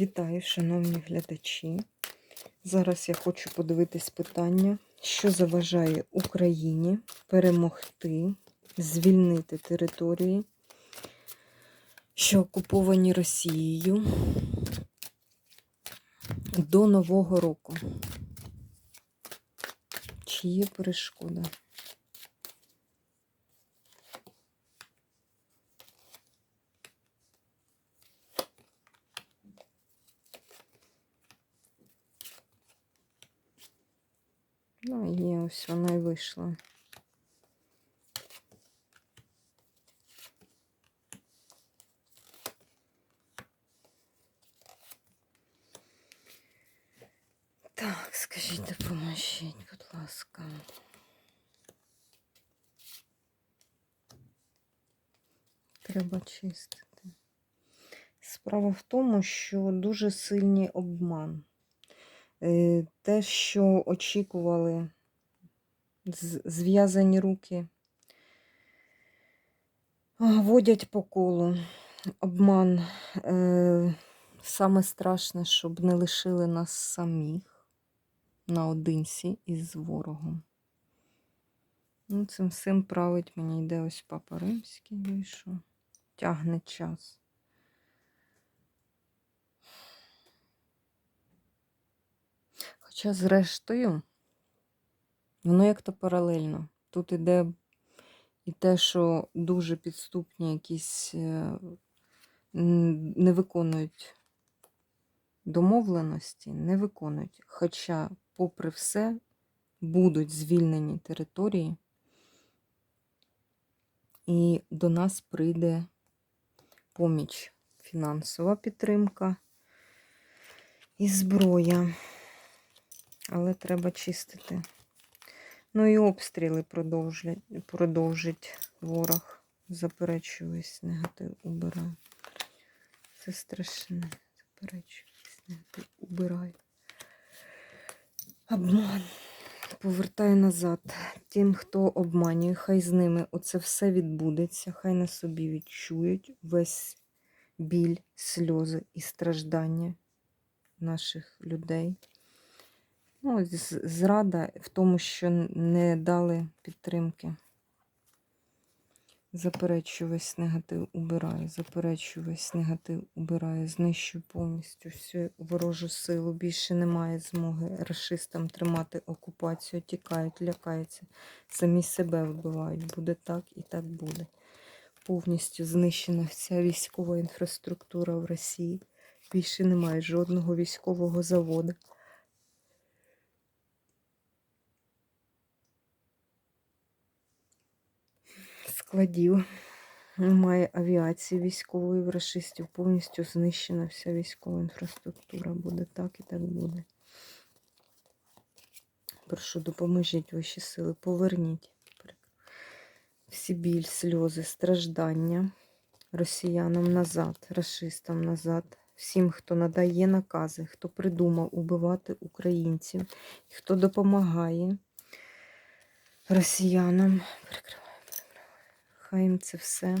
Вітаю, шановні глядачі. Зараз я хочу подивитись питання, що заважає Україні перемогти, звільнити території, що окуповані Росією до Нового року. Чи є перешкода? Ну, є, ось вона і вийшла. Так, скажіть, допоможіть, будь ласка. Треба чистити. Справа в тому, що дуже сильний обман. Е, Те, що очікували зв'язані руки, водять по колу. Обман. Е, Саме страшне, щоб не лишили нас самих наодинці із ворогом. Ну, цим всім править мені йде ось папа римський вийшов. Тягне час. Хоча, зрештою, воно як-то паралельно. Тут іде і те, що дуже підступні якісь е, не виконують домовленості, не виконують. Хоча, попри все, будуть звільнені території, і до нас прийде поміч, фінансова підтримка і зброя. Але треба чистити. Ну і обстріли продовжать, продовжить ворог. Заперечуюсь, негатив убираю. Це страшне. Заперечуюсь, негатив убираю. Обман. Повертаю назад. Тим, хто обманює, хай з ними оце все відбудеться, хай на собі відчують весь біль, сльози і страждання наших людей. Ну, зрада в тому, що не дали підтримки. Заперечую весь негатив убираю, заперечую весь негатив убираю, знищую повністю всю ворожу силу. Більше немає змоги расистам тримати окупацію, тікають, лякаються, самі себе вбивають. Буде так і так буде. Повністю знищена вся військова інфраструктура в Росії. Більше немає жодного військового заводу. Складів. Немає авіації військової в рашистів, повністю знищена вся військова інфраструктура. Буде так і так буде. Прошу, допоможіть ваші сили, поверніть всі біль, сльози, страждання росіянам назад, расистам назад, всім, хто надає накази, хто придумав убивати українців, хто допомагає росіянам. Прикриваю. Хай їм це все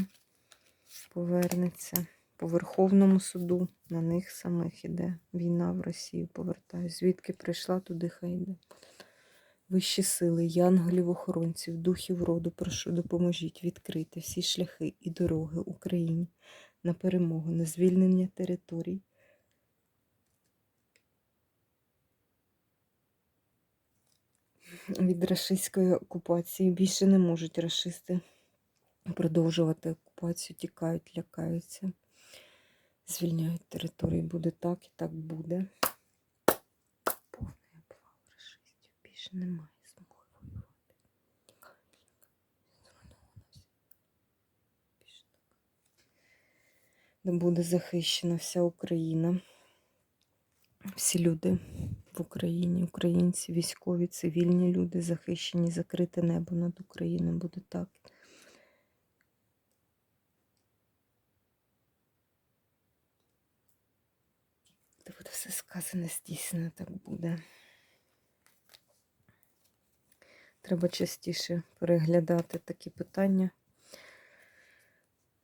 повернеться. По Верховному суду на них самих іде. Війна в Росію повертає. Звідки прийшла, туди хай йде. Вищі сили, янголів, охоронців, духів роду, прошу, допоможіть відкрити всі шляхи і дороги Україні на перемогу, на звільнення територій. Від рашистської окупації більше не можуть рашисти продовжувати окупацію, тікають, лякаються, звільняють території. Буде так і так буде. Повний облав рашистів. Більше немає змоги воювати. Де буде захищена вся Україна. Всі люди в Україні, українці, військові, цивільні люди захищені, закрите небо над Україною буде так. Все сказане, здійснено, так буде. Треба частіше переглядати такі питання.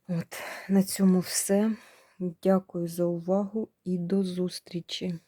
От, на цьому все. Дякую за увагу і до зустрічі!